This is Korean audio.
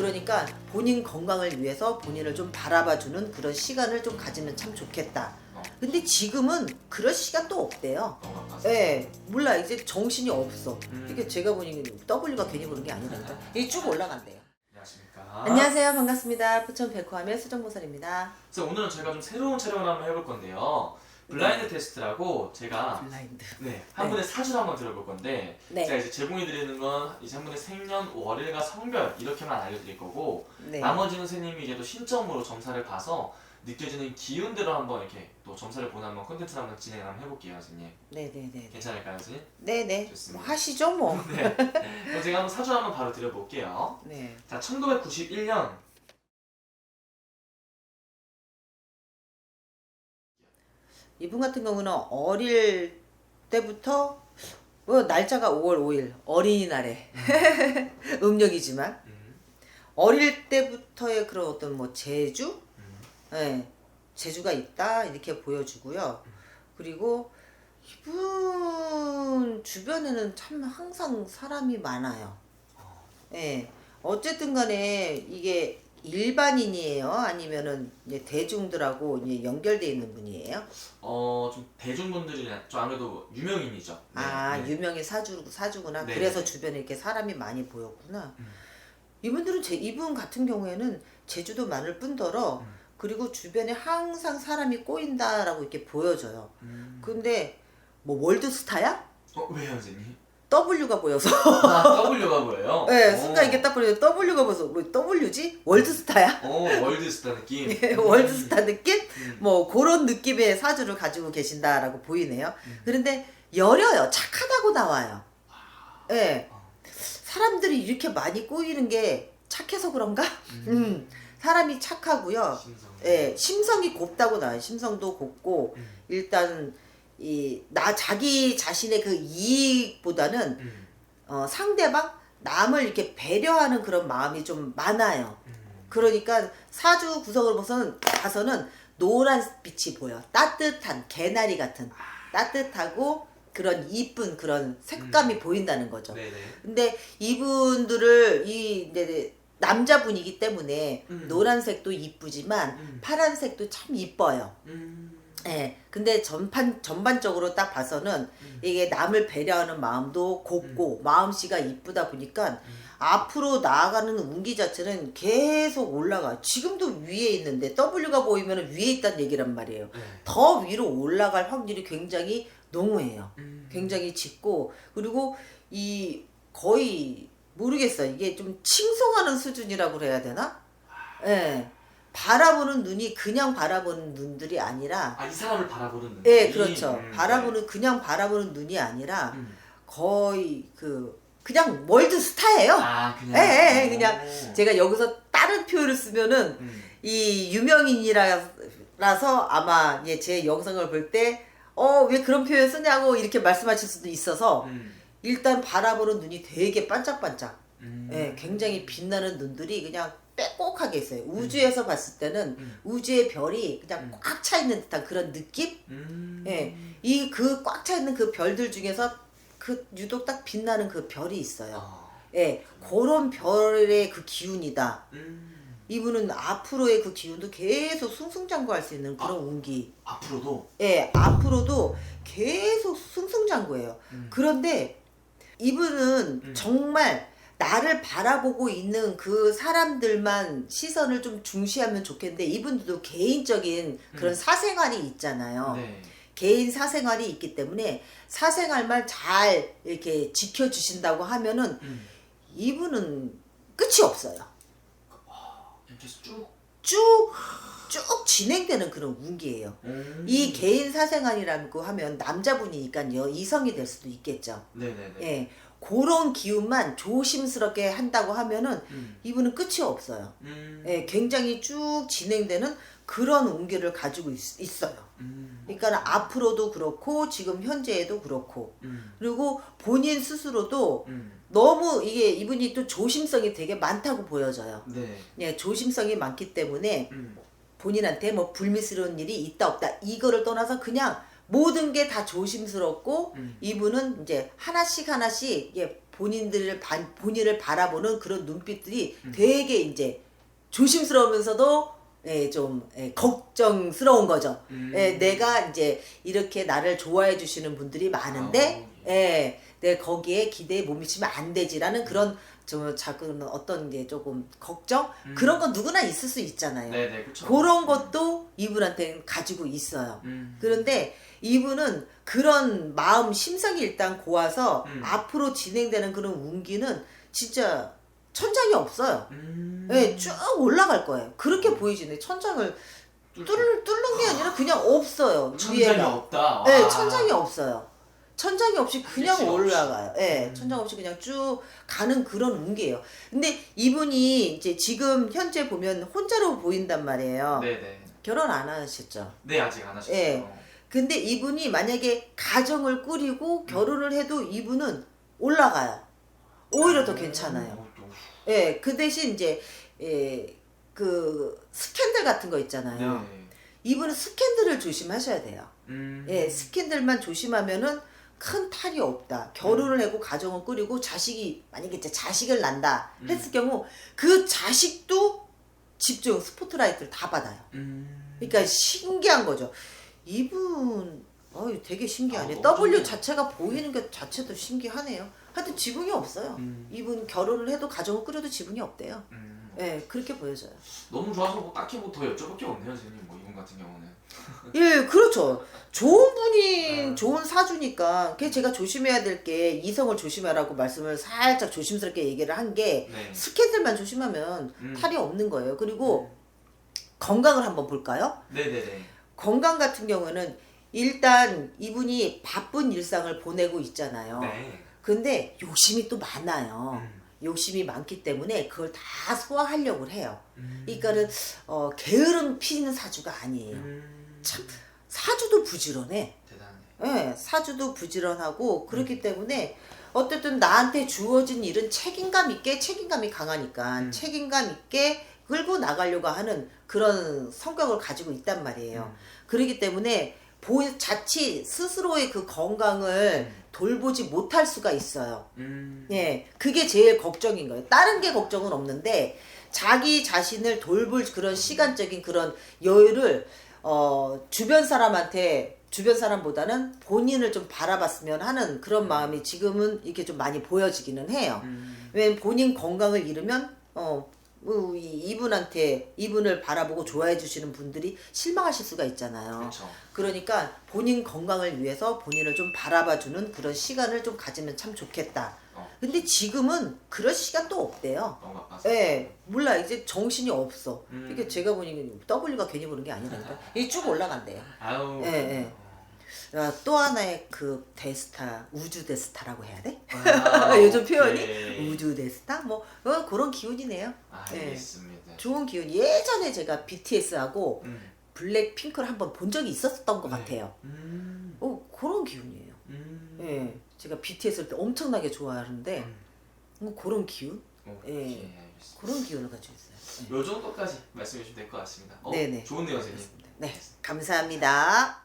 그러니까 본인 건강을 위해서 본인을 좀 바라봐주는 그런 시간을 좀 가지면 참 좋겠다. 어. 근데 지금은 그럴 시간도 없대요. 어. 예, 몰라 이제 정신이 없어. 음. 이게 제가 보니 W가 괜히 그런 게 아니라니까. 이게 쭉 올라간대요. 안녕하십니까. 안녕하세요, 반갑습니다. 부천 백호함의 수정보살입니다. 그래서 오늘은 저희가 좀 새로운 촬영을 한번 해볼 건데요. 블라인드 테스트라고 제가 블라인드. 네, 한 네. 분의 사주를 한번 들어볼 건데 네. 제가 이제 제공해 드리는 건 이제 한 분의 생년 월일과 성별 이렇게만 알려드릴 거고 네. 나머지는 선생님이 이제 또 신점으로 점사를 봐서 느껴지는 기운대로 한번 이렇게 또 점사를 보는 한번 콘텐츠를 한번 진행을 한번 해볼게요, 선생님. 네네네. 괜찮을까요, 선생님? 네네. 좋습니다. 뭐 하시죠 뭐. 네. 그럼 제가 한번 사주 한번 바로 드려볼게요. 네. 자, 1991년 이분 같은 경우는 어릴 때부터 뭐 날짜가 5월 5일 어린이날에 음력이지만 음, 어릴 때부터의 그런 어떤 뭐 재주, 음, 예, 재주가 있다 이렇게 보여주고요. 그리고 이분 주변에는 참 항상 사람이 많아요. 예, 어쨌든 간에 이게 일반인이에요? 아니면은 이제 대중들하고 이제 연결돼 있는 분이에요? 어, 좀 대중분들이 좀 아무래도 유명인이죠. 네, 아 네. 유명의 사주 사주구나. 네. 그래서 주변에 이렇게 사람이 많이 보였구나. 음. 이분들은 제 이분 같은 경우에는 제주도 많을 뿐더러 음. 그리고 주변에 항상 사람이 꼬인다라고 이렇게 보여져요. 음. 근데 뭐 월드스타야? 어, 왜요, 선생님? W가 보여서. 아, W가 뭐예요? 네, 오. 순간 이게 딱 보면 W가 보여서 뭐 W지? 월드스타야? 오, 월드스타 느낌. 예, 월드스타 느낌? 음. 뭐 그런 느낌의 사주를 가지고 계신다라고 보이네요. 음. 그런데 여려요. 착하다고 나와요. 예. 어. 사람들이 이렇게 많이 꼬이는 게 착해서 그런가? 음. 사람이 착하고요. 심성. 예, 심성이 곱다고 나와요. 심성도 곱고 음. 일단 이 나 자기 자신의 그 이익보다는 음. 어, 상대방 남을 이렇게 배려하는 그런 마음이 좀 많아요. 음. 그러니까 사주 구성을 보서는 봐서는 노란 빛이 보여. 따뜻한 개나리 같은 따뜻하고 그런 이쁜 그런 색감이 보인다는 거죠. 네네. 근데 이분들을 이 이제 남자분이기 때문에 음. 노란색도 이쁘지만 음. 파란색도 참 이뻐요. 음. 예. 근데 전판 전반적으로 딱 봐서는 음. 이게 남을 배려하는 마음도 곱고 마음씨가 이쁘다 보니까 음. 앞으로 나아가는 운기 자체는 계속 올라가. 지금도 위에 있는데 W가 보이면 위에 있다는 얘기란 말이에요. 네. 더 위로 올라갈 확률이 굉장히 농후해요. 음. 굉장히 짙고 그리고 이 거의 모르겠어 이게 좀 칭송하는 수준이라고 그래야 되나? 예. 바라보는 눈이 그냥 바라보는 눈들이 아니라 아, 이 사람을 바라보는 눈. 예, 그렇죠. 음. 바라보는 그냥 바라보는 눈이 아니라 음. 거의 그 그냥 월드 스타예요. 아, 그냥. 예, 예, 예, 그냥 오. 제가 여기서 다른 표현을 쓰면은 음. 이 유명인이라서 아마 예, 제 영상을 볼 때 어, 왜 그런 표현 쓰냐고 이렇게 말씀하실 수도 있어서 음. 일단 바라보는 눈이 되게 반짝반짝. 음. 예, 굉장히 빛나는 눈들이 그냥 빼곡하게 있어요. 우주에서 봤을 때는 음. 우주의 별이 그냥 음. 꽉차 있는 듯한 그런 느낌? 음. 예. 이 그 꽉 차 있는 그 별들 중에서 그 유독 딱 빛나는 그 별이 있어요. 아. 예. 그런 별의 그 기운이다. 음. 이분은 앞으로의 그 기운도 계속 승승장구할 수 있는 그런 운기. 앞으로도. 예, 앞으로도 계속 승승장구해요. 음. 그런데 이분은 음. 정말 나를 바라보고 있는 그 사람들만 시선을 좀 중시하면 좋겠는데 이분들도 개인적인 그런 음. 사생활이 있잖아요. 네. 개인 사생활이 있기 때문에 사생활만 잘 이렇게 지켜주신다고 하면은 음. 이분은 끝이 없어요. 이렇게 쭉. 쭉, 쭉 진행되는 그런 운기예요. 음. 이 개인 사생활이라고 하면 남자분이니까요, 이성이 될 수도 있겠죠. 네네네. 예. 그런 기운만 조심스럽게 한다고 하면은 음. 이분은 끝이 없어요. 음. 예, 굉장히 쭉 진행되는 그런 운기를 가지고 있, 어요 음. 그러니까 앞으로도 그렇고 지금 현재에도 그렇고 음. 그리고 본인 스스로도 음. 너무 이게 이분이 또 조심성이 되게 많다고 보여져요. 네. 예, 조심성이 많기 때문에 음. 본인한테 뭐 불미스러운 일이 있다 없다 이거를 떠나서 그냥 모든 게 다 조심스럽고 음. 이분은 이제 하나씩 하나씩 이게 본인들을 반- 본인을 바라보는 그런 눈빛들이 음. 되게 이제 조심스러우면서도 예, 좀 예, 걱정스러운 거죠. 음. 예, 내가 이제 이렇게 나를 좋아해 주시는 분들이 많은데 아, 예, 내 거기에 기대에 못 미치면 안 되지라는 그런 좀 작은 어떤 게 조금 걱정 음. 그런 건 누구나 있을 수 있잖아요. 네네 그렇죠. 그런 것도 이분한테는 가지고 있어요. 음. 그런데 이분은 그런 마음 심성이 일단 고와서 음. 앞으로 진행되는 그런 운기는 진짜 천장이 없어요. 음. 예, 쭉 올라갈 거예요. 그렇게 보이지네. 천장을 뚫, 뚫는 게 아니라 그냥 없어요. 천장이 위에가. 없다. 네, 와. 천장이 없어요. 천장이 없이 그냥 끝이 없이. 올라가요. 예, 음. 천장 없이 그냥 쭉 가는 그런 운기예요. 근데 이분이 이제 지금 현재 보면 혼자로 보인단 말이에요. 네네. 결혼 안 하셨죠. 네 아직 안 하셨어요. 예. 근데 이분이 만약에 가정을 꾸리고 결혼을 해도 이분은 올라가요. 오히려 더 괜찮아요. 예, 그 대신 이제 예, 그 스캔들 같은 거 있잖아요. 네. 이분은 스캔들을 조심하셔야 돼요. 음. 예, 스캔들만 조심하면은 큰 탈이 없다. 결혼을 하고 가정을 꾸리고 자식이 만약에 이제 자식을 난다 음. 했을 경우 그 자식도 집중 스포트라이트를 다 받아요. 음. 그러니까 신기한 거죠. 이분 어유 되게 신기하네. 아, W 어쩌면- 자체가 보이는 게 자체도 신기하네요. 하여튼 지분이 없어요. 음. 이분 결혼을 해도 가정을 꾸려도 지분이 없대요. 음. 예, 그렇게 보여져요. 너무 좋아서 뭐 딱히 뭐 더 여쭤볼 게 없네요, 선생님. 뭐 이분 같은 경우는. 예, 그렇죠. 좋은 분이 음. 좋은 사주니까 그게 제가 조심해야 될 게 이성을 조심하라고 말씀을 살짝 조심스럽게 얘기를 한 게 네. 스캔들만 조심하면 음. 탈이 없는 거예요. 그리고 건강을 한번 볼까요? 네네네. 건강 같은 경우는 일단 이분이 바쁜 일상을 보내고 있잖아요. 네. 근데 욕심이 또 많아요. 음. 욕심이 많기 때문에 그걸 다 소화하려고 해요. 음. 그러니까는 어, 게으름 피는 사주가 아니에요. 음. 참 사주도 부지런해. 대단해. 예, 사주도 부지런하고 그렇기 때문에 어쨌든 나한테 주어진 일은 책임감 있게 책임감이 강하니까 음. 책임감 있게 끌고 나가려고 하는 그런 성격을 가지고 있단 말이에요. 음. 그렇기 때문에 보 자칫 스스로의 그 건강을 돌보지 못할 수가 있어요. 음. 예, 그게 제일 걱정인 거예요. 다른 게 걱정은 없는데 자기 자신을 돌볼 그런 시간적인 그런 여유를 어, 주변 사람한테 주변 사람보다는 본인을 좀 바라봤으면 하는 그런 마음이 지금은 이렇게 좀 많이 보여지기는 해요. 음. 왜냐면 본인 건강을 잃으면 어, 뭐 이- 이분한테 이분을 바라보고 좋아해 주시는 분들이 실망하실 수가 있잖아요. 그렇죠. 그러니까 본인 건강을 위해서 본인을 좀 바라봐 주는 그런 시간을 좀 가지면 참 좋겠다. 어. 근데 지금은 그럴 시간도 없대요. 너무 바빠서. 예, 몰라 이제 정신이 없어. 음. 이게 제가 보니 W가 괜히 보는 게 아니라니까. 이게 쭉 올라간대요. 아유. 예, 예. 아, 또 하나의 그 대스타 우주 대스타라고 해야 돼? 아, 요즘 표현이 오케이. 우주 대스타 뭐 어, 그런 기운이네요. 알겠습니다. 좋은 기운. 예전에 제가 BTS하고 음. 블랙핑크를 한번 본 적이 있었던 것 네. 같아요. 음. 어 그런 기운이에요. 음. 예, 제가 BTS를 때 엄청나게 좋아하는데 음. 뭐 그런 기운, 오케이, 예. 알겠습니다. 그런 기운을 가지고 있어요. 요 정도까지 말씀해 주시면 될 것 같습니다. 어, 네네. 좋은데요, 선생님. 네, 감사합니다.